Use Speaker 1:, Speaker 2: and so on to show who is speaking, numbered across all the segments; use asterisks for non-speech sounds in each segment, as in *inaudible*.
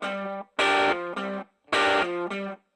Speaker 1: Thank you.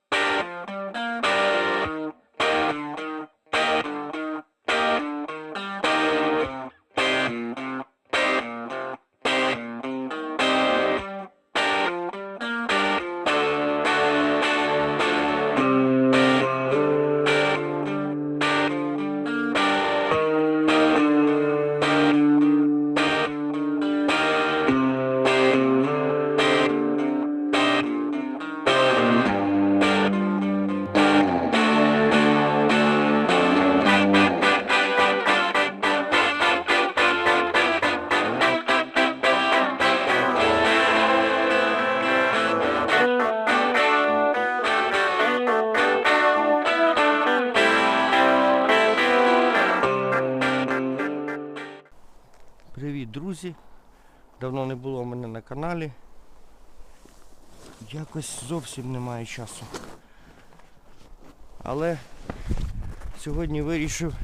Speaker 1: Давно не було мене на каналі. Якось зовсім немає часу. Але сьогодні вирішив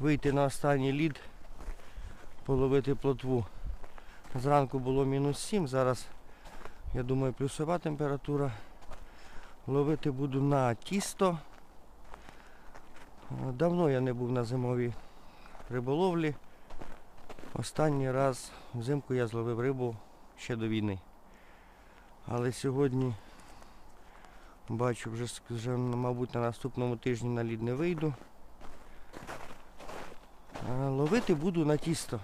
Speaker 1: вийти на останній лід, половити плотву. Зранку було мінус 7, зараз, я думаю, плюсова температура. Ловити буду на тісто. Давно я не був на зимовій риболовлі. Останній раз взимку я зловив рибу ще до війни. Але сьогодні бачу, вже, вже мабуть, на наступному тижні на лід не вийду. Ловити буду на тісто.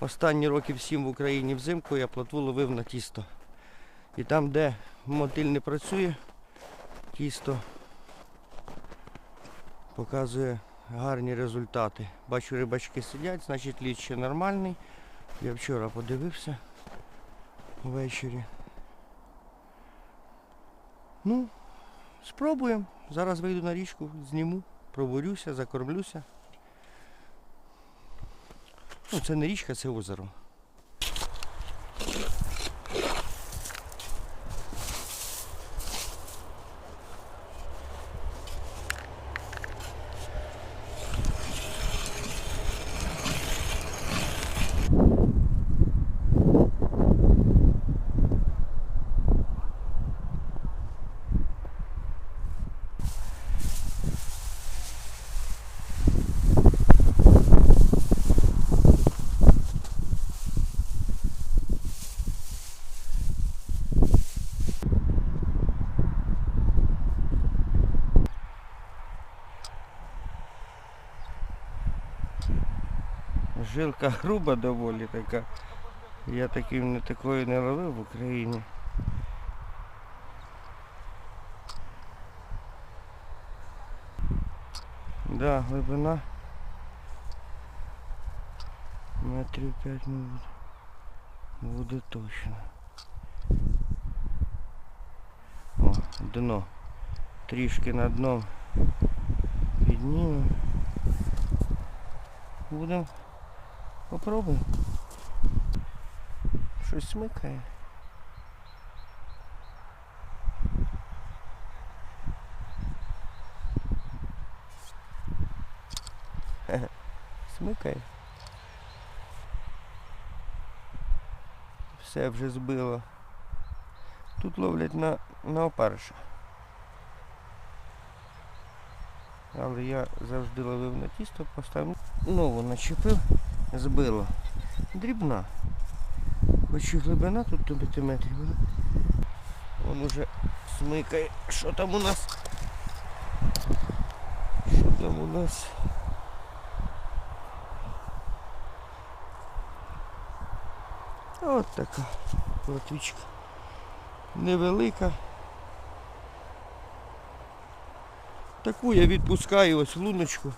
Speaker 1: Останні років 7 в Україні взимку я плотву ловив на тісто. І там, де мотиль не працює, тісто показує гарні результати. Бачу, рибачки сидять, значить лід ще нормальний. Я вчора подивився ввечері. Ну, спробуємо. Зараз вийду на річку, зніму, пробурюся, закормлюся. Ну, це не річка, це озеро. Жилка *laughs* груба доволі така. Я таким не такої не ловив в Україні. Да, глибина метрів п'ять мабуть. Буде точно. О, дно. Трішки на дно піднімемо. Будемо Попробуємо. Щось смикає. Смикає. Все вже збило. Тут ловлять на, на опариша. Але я завжди ловив на тісто, поставив нову начепив, збило. Дрібна. Хоч і глибина тут до 5 метрів. Вон уже смикає. Що там у нас? Що там у нас? От така платвічка. Невелика. Таку я відпускаю ось луночку.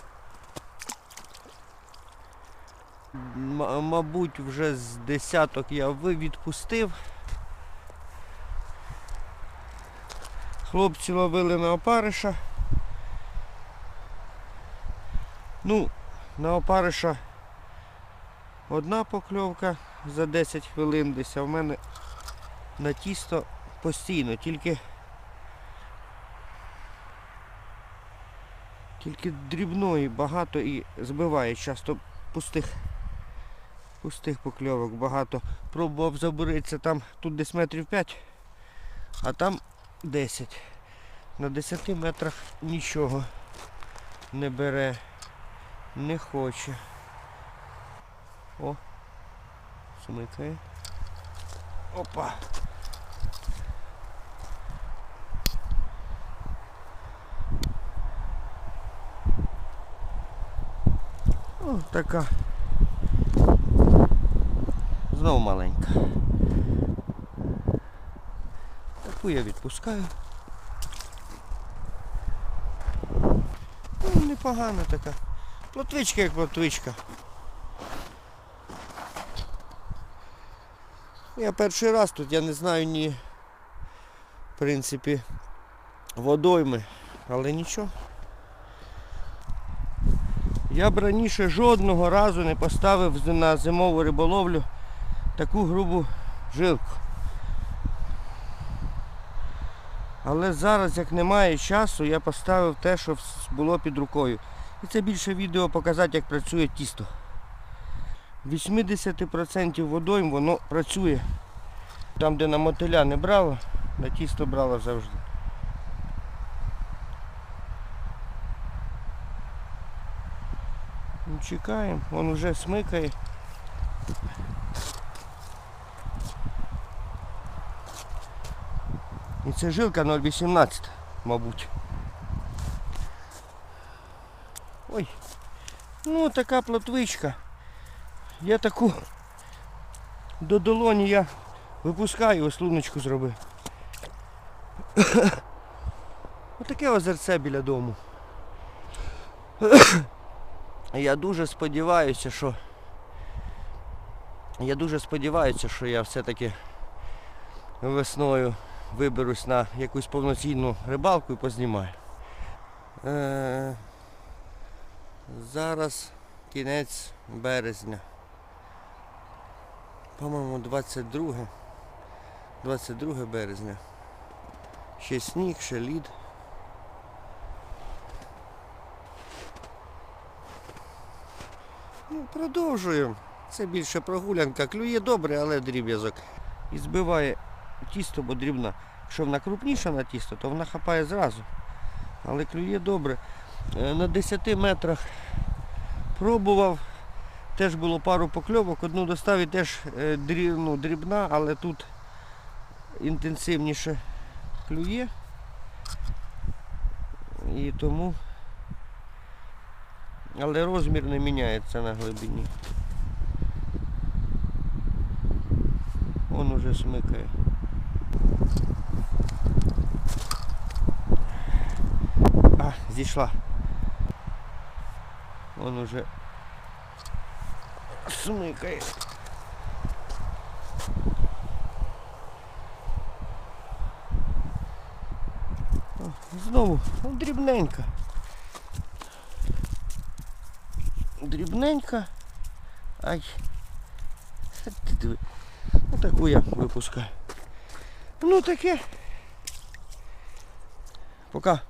Speaker 1: Мабуть, вже з десяток я відпустив. Хлопці ловили на опариша. Ну, на опариша одна покльовка за 10 хвилин десь, а в мене на тісто постійно, тільки тільки дрібної багато і збиває часто пустих Пустих покльовок багато. Пробував забуритися там, тут десь метрів 5, а там 10. На 10 метрах нічого не бере, не хоче. О, смикає. Опа. О, така. Знову маленька. Таку я відпускаю. Ну, непогана така. Плотвичка як плотвичка. Я перший раз тут, я не знаю ні, в принципі, водойми, але нічого. Я б раніше жодного разу не поставив на зимову риболовлю таку грубу жилку. Але зараз, як немає часу, я поставив те, що було під рукою. І це більше відео показати, як працює тісто. 80% водойм воно працює. Там, де на мотиля не брало, на тісто брало завжди. Ну, Чекаємо, він вже смикає. Це жилка 0,18, мабуть. Ой. Ну така плотвичка. Я таку до долоні я випускаю, ось луночку зробив. *coughs* Отаке озерце біля дому. *coughs* Я дуже сподіваюся, що я дуже сподіваюся, що я все-таки весною виберусь на якусь повноцінну рибалку і познімаю. Е, зараз кінець березня. По-моєму, 22. 22 березня. Ще сніг, ще лід. Ну, продовжуємо. Це більше прогулянка. Клює добре, але дріб'язок. І збиває тісто, бо дрібна. Якщо вона крупніша на тісто, то вона хапає зразу. Але клює добре. Е, На 10 метрах пробував. Теж було пару покльовок. Одну доставі теж е, ну, дрібна, але тут інтенсивніше клює. І тому. Але розмір не міняється на глибині. Он уже смикає. зійшла. Он уже смикає. О, Знову ну, дрібненька. Дрібненька. Ай. Ти диви. Ну таку я випускаю. Ну таке. Пока.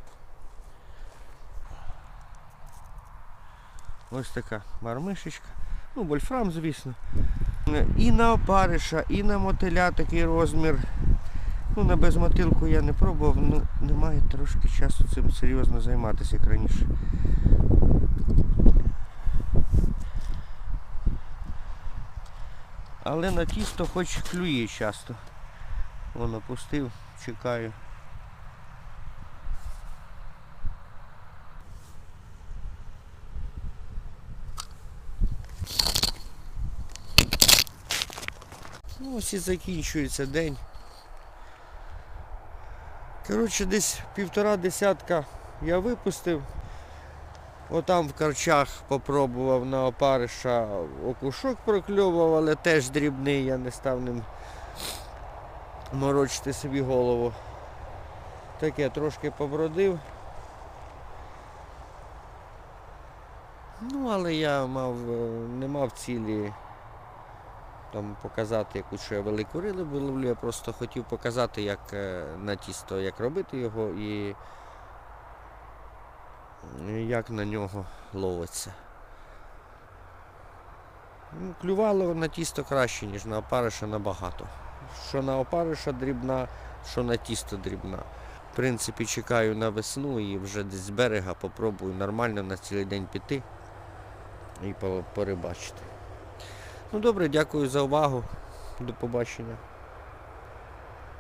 Speaker 1: Ось така мармишечка. Ну, вольфрам, звісно. І на опариша, і на мотиля такий розмір. Ну, на безмотилку я не пробував, ну немає трошки часу цим серйозно займатися, як раніше. Але на тісто хоч клює часто. Вон опустив, чекаю. Ось і закінчується день. Коротше, десь півтора десятка я випустив. Отам в карчах попробував на опариша окушок прокльовував, але теж дрібний, я не став ним морочити собі голову. Таке трошки побродив. Ну, але я мав, е, не мав цілі там показати якусь що я велику рибу ловлю, я просто хотів показати, як е, на тісто, як робити його і як на нього ловиться. Ну, клювало на тісто краще, ніж на опариша набагато. Що на опариша дрібна, що на тісто дрібна. В принципі, чекаю на весну і вже десь з берега попробую нормально на цілий день піти і по- порибачити. Ну добре, дякую за увагу. До побачення.